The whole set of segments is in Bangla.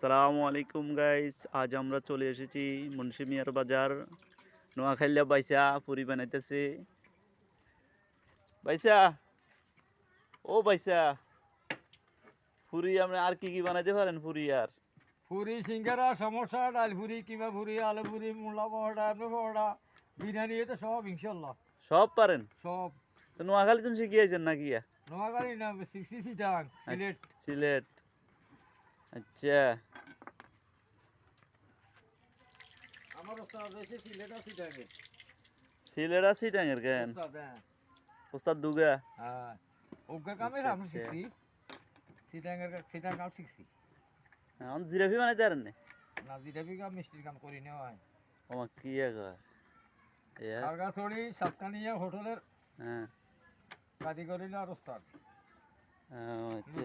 সালামু আলাইকুম গাইস আজ আমরা চলে এসেছি মুন্সি মিয়ার বাজার। নোয়াখাইলা বাইসা পুরি বানাইতেছে। বাইসা ও বাইসা পুরি আপনি আর কি কি বানাইতে পারেন পুরি আর? পুরি সিঙ্গারা সমোসা ডাল পুরি কিমা পুরি আলু পুরি মূলা পরোটা পরোটা বিরিয়ানি তো সব ইনশাল্লাহ সব পারেন? সব। তো নোয়াখালী তুমি শিখিয়েছেন নাকি? নোয়াখালী না সিলেট। সিলেট। আচ্ছা। আমার ওস্তাদ রয়েছে সিলেট আর সিটাঙে সিলেট আর সিটাঙের কেন? ওস্তাদ হ্যাঁ। ওস্তাদ দুগা? হ্যাঁ। ওকে কামে আচ্ছা, আমি আচ্ছা। শিখছি। সিটাঙের সিটাং কাম শিখছি। এখন জিরাফি বানাইতে পারেন না? না দিটা বিঘা মিষ্টির কাম করি নেওয়া হয়। আমার কি কয় খারগাছড়ি সাতকানিয়া হোটেলের হ্যাঁ। কাদি করিল আর ওস্তাদ। ও, আচ্ছা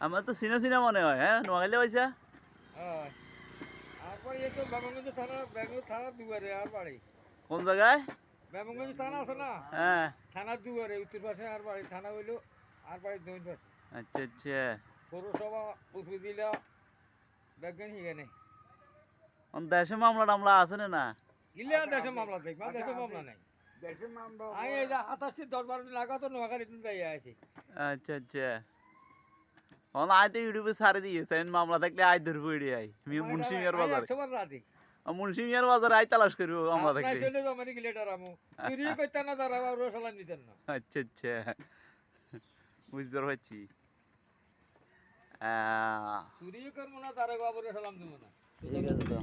আমার তো চিনা চিনা মনে হয় হ্যাঁ? নোয়াখালী পয়সা থানা থানা কোন জায়গায়? ব্যামগঞ্জ থানা আছে না? হ্যাঁ। থানার দুয়ারে উত্তর পাশে আর বাড়ি। থানা হইল আর বাড়ি দক্ষিণ পাশে। আচ্ছা আচ্ছা। পৌরসভা উপজেলা ব্যাগন হিগানে দেশে মামলা টামলা আছে না না? দেশে মামলা দেখবা দেশে মামলা নাই। আমি এই যে আঠাশটি দশ বারো দিন আগে তো নোয়াখালীতে যাই আছি আচ্ছা আচ্ছা। অন আয় তো ইউটিউবে সারে দিয়েছে মামলা থাকলে আয় ধরবো এড়ি আই মুন্সি মিয়ার বাজারে। একশো বার রাতি মুন্সি মিয়ার বাজারে আয় তালাশ করব মামলা আপনার থাকলে। ছেলে জমানি গিলে ডারামু চুরি করতে না তারা রসালান দিতেন না। আচ্ছা আচ্ছা। বুঝতে পারছি। আহ, চুরি করব না তারা আবার রসালাম দেবো না। ঠিক আছে তো।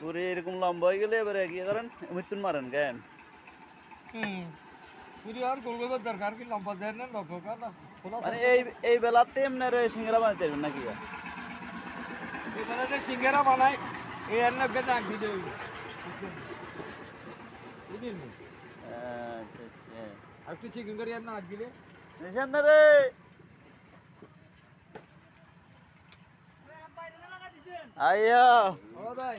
পুরে এরকম লম্বা হয়ে গেলে এবারে কি করেন মৃত্যুন মারেন কেন? হুম। চুরি আর গোল গোল দরকার কি? লম্বা দেয় না লম্বা না। খোলা মানে এই এই বেলাতে এমনি রে সিঙ্গারা বানাইতে পারবেন নাকি? এখানে যে সিঙ্গারা বানাই এই এর নগে দাগ দিলে বুঝলি? আচ্ছা আচ্ছা। একটু চিকেন করি আর না আগ দিলে রে! আইয়া ও ভাই।